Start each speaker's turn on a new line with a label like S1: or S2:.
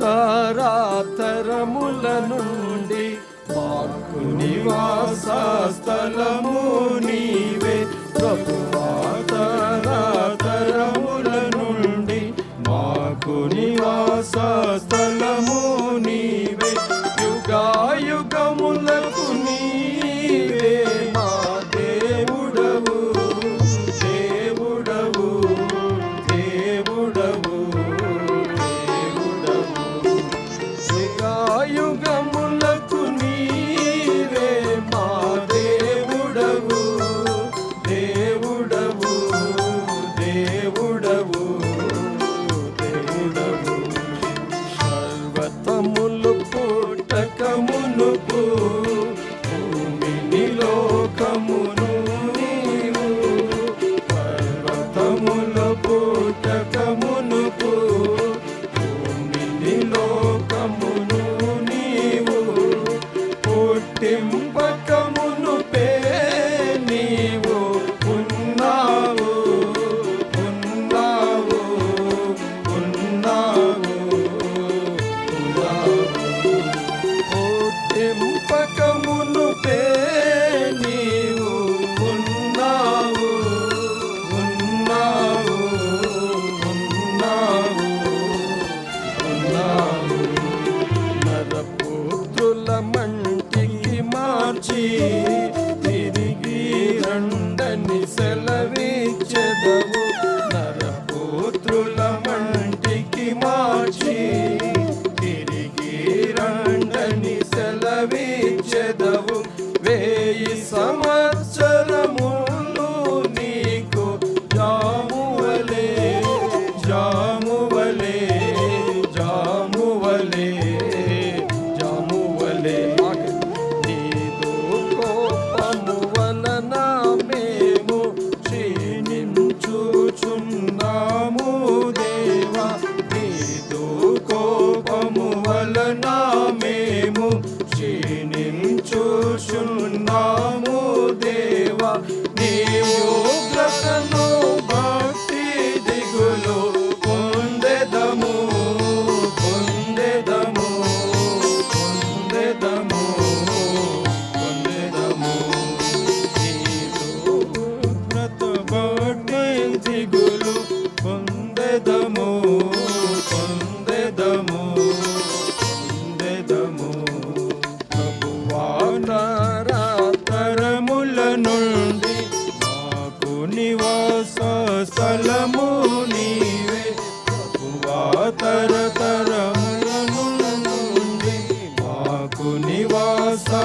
S1: తరాతరముల నుండి మాకు నివాస స్థలము నీవే. ప్రభు మంటికి మార్చి తిరిగి రండని సెల Namo నీవే ప్రభువా తరతరముల నుండి మాకు నివాసా